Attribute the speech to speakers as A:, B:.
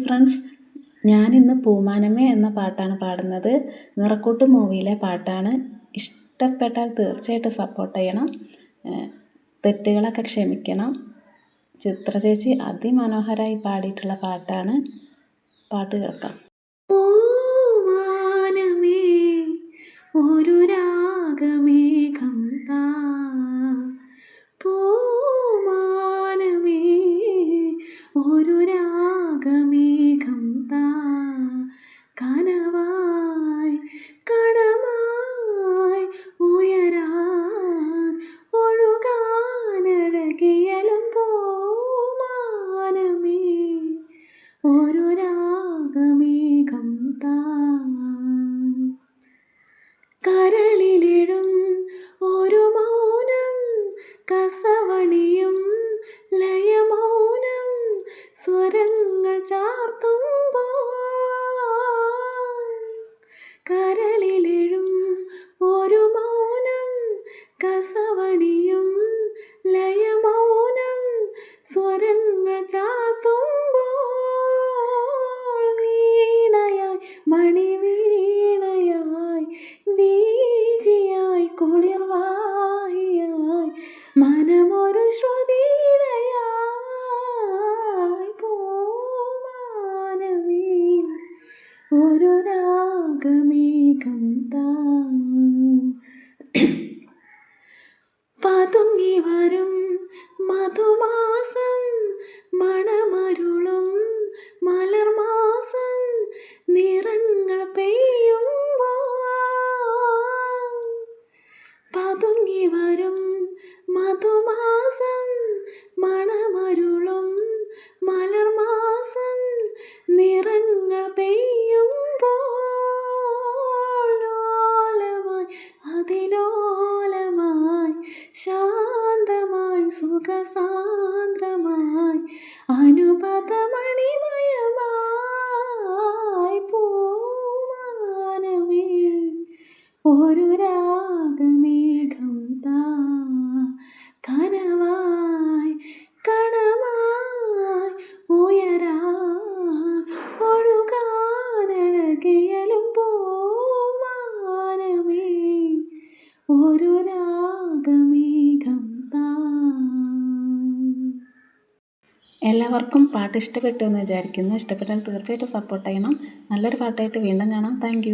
A: Friends ഞാനിന്ന് പൂമാനമേ എന്ന പാട്ടാണ് പാടുന്നത്. നിറക്കൂട്ട് മൂവിയിലെ പാട്ടാണ്. ഇഷ്ടപ്പെട്ടാൽ തീർച്ചയായിട്ടും സപ്പോർട്ട് ചെയ്യണം. തെറ്റുകളൊക്കെ ക്ഷമിക്കണം. ചിത്ര ചേച്ചി അതിമനോഹരമായി പാടിയിട്ടുള്ള പാട്ടാണ്. പാട്ട് കേൾക്കാം.
B: ഒരു രാഗമേഘം താ. കരളിലിടും ഒരു മൗനം കസവണിയും ലയമൗനം സ്വരങ്ങൾ ചാത്തുമ്പോൾ വീണയായി മണിവീണയായി വീജിയായി കുളിർവാഹിയായി. മനമൊരു ശ്രുതിയിടയായി ഒരു രാഗമേഘം താ. പതുങ്ങി വരും മധുമാസം മണമരുളും മലർമാസം നിറങ്ങൾ പെയ്യുമ്പോൾ പതുങ്ങി വരും മധുമാസം മണമരുളും മലർമാസം ശാന്തമായി സുഖസാന്ദ്രമായി അനുപതമണിമയമായി പൂമാനമേ ഒരു രാഗമേഘം താ കണമായി ഉയരാ. ഒഴുകാനഴകിയലും പൂമാനമേ ഒരു രാഗമേഘം
A: എല്ലാവർക്കും പാട്ട് ഇഷ്ടപ്പെട്ടു എന്ന് വിചാരിക്കുന്നു. ഇഷ്ടപ്പെട്ടാൽ തീർച്ചയായിട്ടും സപ്പോർട്ട് ചെയ്യണം. നല്ലൊരു പാട്ടായിട്ട് വീണ്ടും കാണാം. താങ്ക്